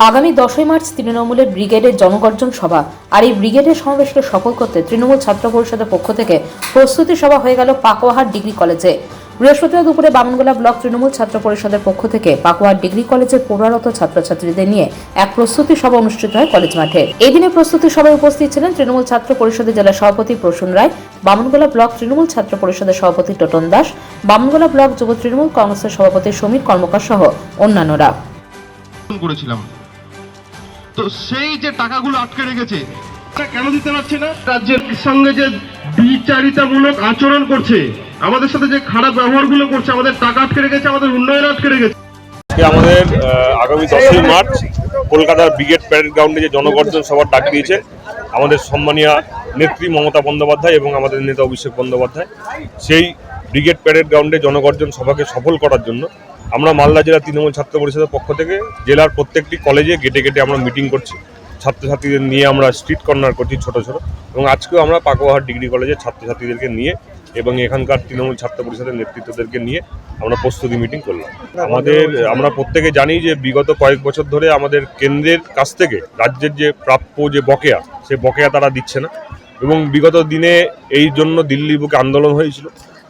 আগামী দশই মার্চ তৃণমূলের ব্রিগেডের জনগর্জন সভা। আর এই ব্রিগেডের সমাবেশকে সফল করতে তৃণমূল ছাত্র পরিষদের পক্ষ থেকে প্রস্তুতি সভা হয়ে গেল পাকোয়াহাট ডিগ্রি কলেজে। বৃহস্পতিবার দুপুরে বামনগোলা ব্লক তৃণমূল ছাত্র পরিষদের পক্ষ থেকে পাকুয়াহাট ডিগ্রি কলেজের পড়ুয়ারত ছাত্রছাত্রীদের নিয়ে এক প্রস্তুতি সভা অনুষ্ঠিত হয় কলেজ মাঠে। এদিনে প্রস্তুতি সভায় উপস্থিত ছিলেন তৃণমূল ছাত্র পরিষদের জেলা সভাপতি প্রসূন রায়, বামনগোলা ব্লক তৃণমূল ছাত্র পরিষদের সভাপতি টোটন দাস, বামনগোলা ব্লক যুব তৃণমূল কংগ্রেসের সভাপতি সমীর কর্মকার সহ অন্যান্যরা। করেছিলাম। তো সেই যে টাকাগুলো আটকে রেখেছে কেন দিতে পারছে না? রাজ্যের সঙ্গে যে বিচারিতামূলক আচরণ করছে আমাদের সাথে যে খারাপ ব্যবহারগুলো করছে আমাদের টাকা আটকে রেখেছে আমাদের উন্নয়ন আটকে রেখেছে। আমাদের আগামী দশই মার্চ কলকাতার ব্রিগেড প্যারেড গ্রাউন্ডে যে জনগর্জন সভার ডাক দিয়েছে আমাদের সম্মানীয় নেত্রী মমতা বন্দ্যোপাধ্যায় এবং আমাদের নেতা অভিষেক বন্দ্যোপাধ্যায় সেই ব্রিগেড প্যারেড গ্রাউন্ডে জনগর্জন সভাকে সফল করার জন্য আমরা মালদা জেলা তৃণমূল ছাত্র পরিষদের পক্ষ থেকে জেলার প্রত্যেকটি কলেজে গেটে গেটে আমরা মিটিং করছি। ছাত্রছাত্রীদের নিয়ে আমরা স্ট্রিট কর্নার করছি ছোট ছোট এবং আজকেও আমরা পাকুয়াহাট ডিগ্রি কলেজের ছাত্রছাত্রীদেরকে নিয়ে এবং এখানকার তৃণমূল ছাত্র পরিষদের নেতৃত্বদেরকে নিয়ে আমরা প্রস্তুতি মিটিং করলাম। আমাদের, আমরা প্রত্যেকে জানি যে বিগত কয়েক বছর ধরে আমাদের কেন্দ্রের কাছ থেকে রাজ্যের যে প্রাপ্য যে বকেয়া সে বকেয়া তারা দিচ্ছে না এবং বিগত দিনে এই জন্য দিল্লি বুকে আন্দোলন হয়েছিল।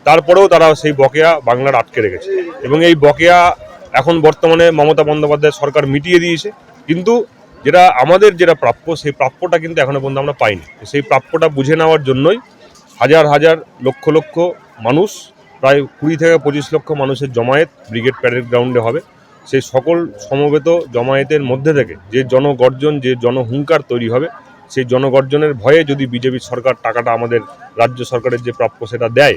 তারপরেও তারা সেই বকেয়া বাংলার আটকে রেখেছে। এবং এই বকেয়া এখন বর্তমানে মমতা বন্দ্যোপাধ্যায় সরকার মিটিয়ে দিয়েছে। কিন্তু যেটা আমাদের যেটা প্রাপ্য, সেই প্রাপ্যটা কিন্তু এখনও পর্যন্ত আমরা পাইনি। সেই প্রাপ্যটা বুঝে নেওয়ার জন্যই হাজার হাজার লক্ষ লক্ষ মানুষ, প্রায় কুড়ি থেকে পঁচিশ লক্ষ মানুষের জমায়েত ব্রিগেড প্যারেড গ্রাউন্ডে হবে। সেই সকল সমবেত জমায়েতের মধ্যে থেকে যে জনগর্জন, যে জনহুঙ্কার তৈরি হবে, সেই জনগর্জনের ভয়ে যদি বিজেপি সরকার টাকাটা আমাদের রাজ্য সরকারের যে প্রাপ্য সেটা দেয়